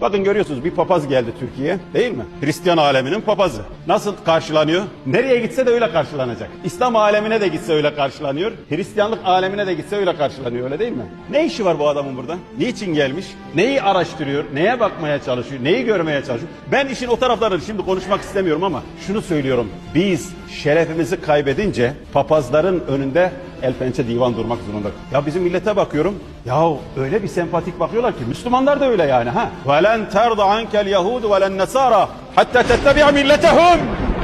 Bakın görüyorsunuz bir papaz geldi Türkiye'ye değil mi? Hristiyan aleminin papazı. Nasıl karşılanıyor? Nereye gitse de öyle karşılanacak. İslam alemine de gitse öyle karşılanıyor. Hristiyanlık alemine de gitse öyle karşılanıyor öyle değil mi? Ne işi var bu adamın burada? Niçin gelmiş? Neyi araştırıyor? Neye bakmaya çalışıyor? Neyi görmeye çalışıyor? Ben işin o taraflarını şimdi konuşmak istemiyorum ama şunu söylüyorum. Biz şerefimizi kaybedince papazların önünde el pençe divan durmak zorunda. Ya bizim millete bakıyorum. Ya öyle bir sempatik bakıyorlar ki Müslümanlar da öyle yani ha. Velen terda ankel yahud velen nesara hatta tettebi'a milletehum.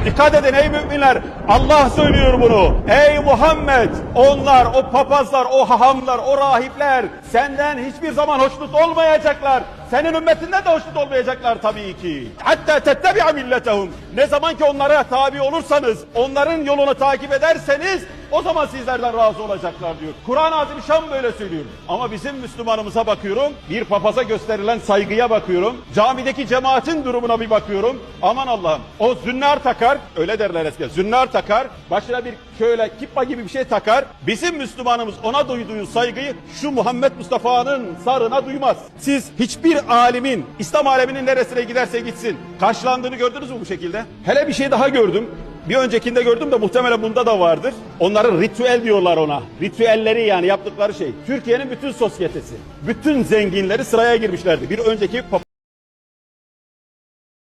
Dikkat edin ey müminler. Allah söylüyor bunu. Ey Muhammed onlar o papazlar o hahamlar o rahipler senden hiçbir zaman hoşnut olmayacaklar. Senin ümmetinden de hoşnut olmayacaklar tabii ki. Hatta tettebi'a milletehum. Ne zaman ki onlara tabi olursanız, onların yolunu takip ederseniz o zaman sizlerden razı olacaklar diyor. Kur'an-ı Azimüşşan böyle söylüyor. Ama bizim Müslümanımıza bakıyorum, bir papaza gösterilen saygıya bakıyorum, camideki cemaatin durumuna bir bakıyorum. Aman Allah'ım, o zünnar takar, öyle derler eskiden, zünnar takar, başına bir şöyle kippa gibi bir şey takar. Bizim Müslümanımız ona duyduğu saygıyı şu Muhammed Mustafa'nın sarına duymaz. Siz hiçbir alimin, İslam aleminin neresine giderse gitsin, karşılandığını gördünüz mü bu şekilde? Hele bir şey daha gördüm. Bir öncekinde gördüm de muhtemelen bunda da vardır. Onların ritüel diyorlar ona. Ritüelleri yani yaptıkları şey. Türkiye'nin bütün sosyetesi, bütün zenginleri sıraya girmişlerdi. Bir önceki